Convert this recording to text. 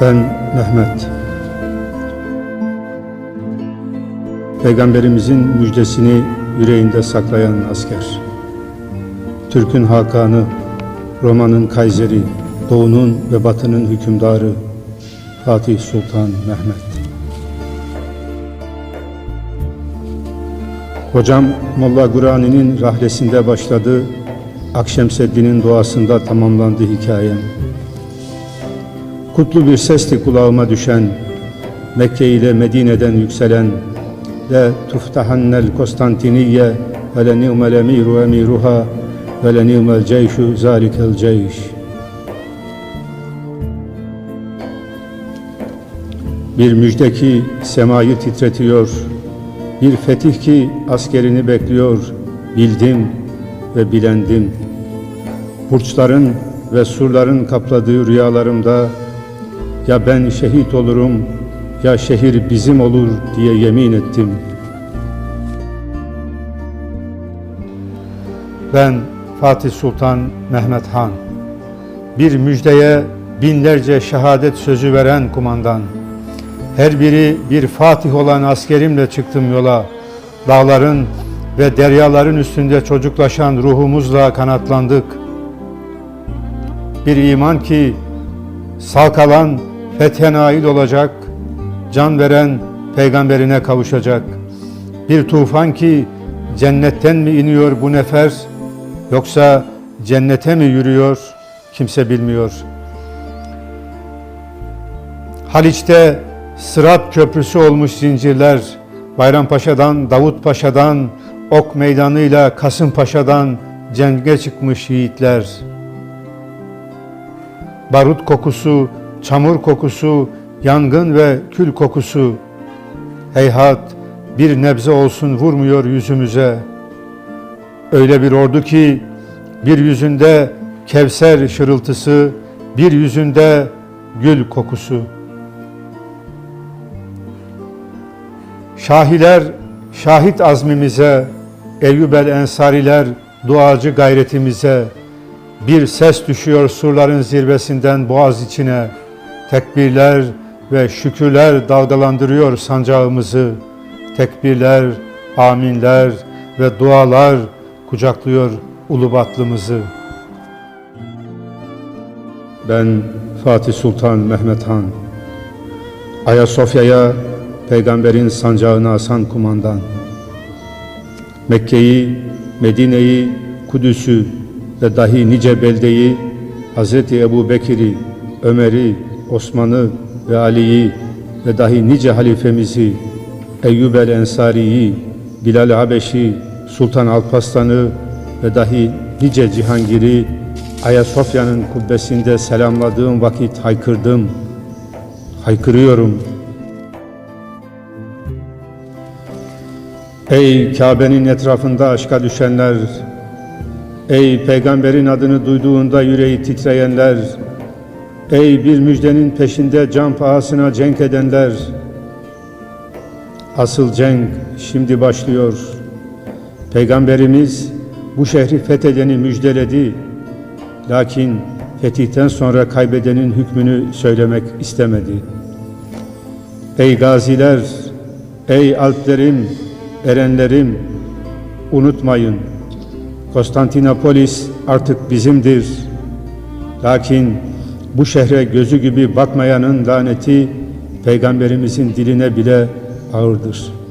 Ben Mehmet. Peygamberimizin müjdesini yüreğinde saklayan asker. Türk'ün Hakanı, Roma'nın Kayseri, Doğu'nun ve Batı'nın hükümdarı Fatih Sultan Mehmet. Hocam Molla Gurani'nin rahlesinde başladı, Akşemseddin'in duasında tamamlandı hikayem. Kutlu bir sesti kulağıma düşen, Mekke ile Medine'den yükselen, La tuftahannel Konstantiniye ve le ni'mel emiru emiruha ve le ni'mel ceyşu zalikel ceyş. Bir müjde ki semayı titretiyor, bir fetih ki askerini bekliyor, bildim ve bilendim. Burçların ve surların kapladığı rüyalarımda ya ben şehit olurum ya şehir bizim olur diye yemin ettim. Ben Fatih Sultan Mehmet Han. Bir müjdeye binlerce şehadet sözü veren kumandan. Her biri bir fatih olan askerimle çıktım yola. Dağların ve deryaların üstünde çocuklaşan ruhumuzla kanatlandık. Bir iman ki sağ kalan fethe nail olacak, can veren peygamberine kavuşacak. Bir tufan ki cennetten mi iniyor bu nefer yoksa cennete mi yürüyor kimse bilmiyor. Haliç'te Sırat köprüsü olmuş zincirler, Bayrampaşa'dan, Davut Paşa'dan, Ok Meydanı'yla Kasımpaşa'dan cenge çıkmış yiğitler. Barut kokusu, çamur kokusu, yangın ve kül kokusu. Heyhat bir nebze olsun vurmuyor yüzümüze. Öyle bir ordu ki bir yüzünde kevser şırıltısı, bir yüzünde gül kokusu. Şahiler şahit azmimize, Eyyubel Ensariler duacı gayretimize, bir ses düşüyor surların zirvesinden boğaz içine, tekbirler ve şükürler dalgalandırıyor sancağımızı, tekbirler, aminler ve dualar kucaklıyor ulubatlımızı. Ben Fatih Sultan Mehmet Han, Ayasofya'ya peygamberin sancağını asan kumandan. Mekke'yi, Medine'yi, Kudüs'ü ve dahi nice beldeyi Hz. Ebu Bekir'i, Ömer'i, Osman'ı ve Ali'yi ve dahi nice halifemizi Eyyub el Ensari'yi, Bilal Habeşi, Sultan Alparslan'ı ve dahi nice Cihangir'i Ayasofya'nın kubbesinde selamladığım vakit haykırdım. Haykırıyorum. Ey Kabe'nin etrafında aşka düşenler, ey peygamberin adını duyduğunda yüreği titreyenler, ey bir müjdenin peşinde can pahasına cenk edenler, asıl cenk şimdi başlıyor. Peygamberimiz bu şehri fethedeni müjdeledi. Lakin fetihten sonra kaybedenin hükmünü söylemek istemedi. Ey gaziler, ey alplerim, erenlerim, unutmayın. Konstantinopolis artık bizimdir. Lakin bu şehre gözü gibi bakmayanın laneti Peygamberimizin diline bile ağırdır.''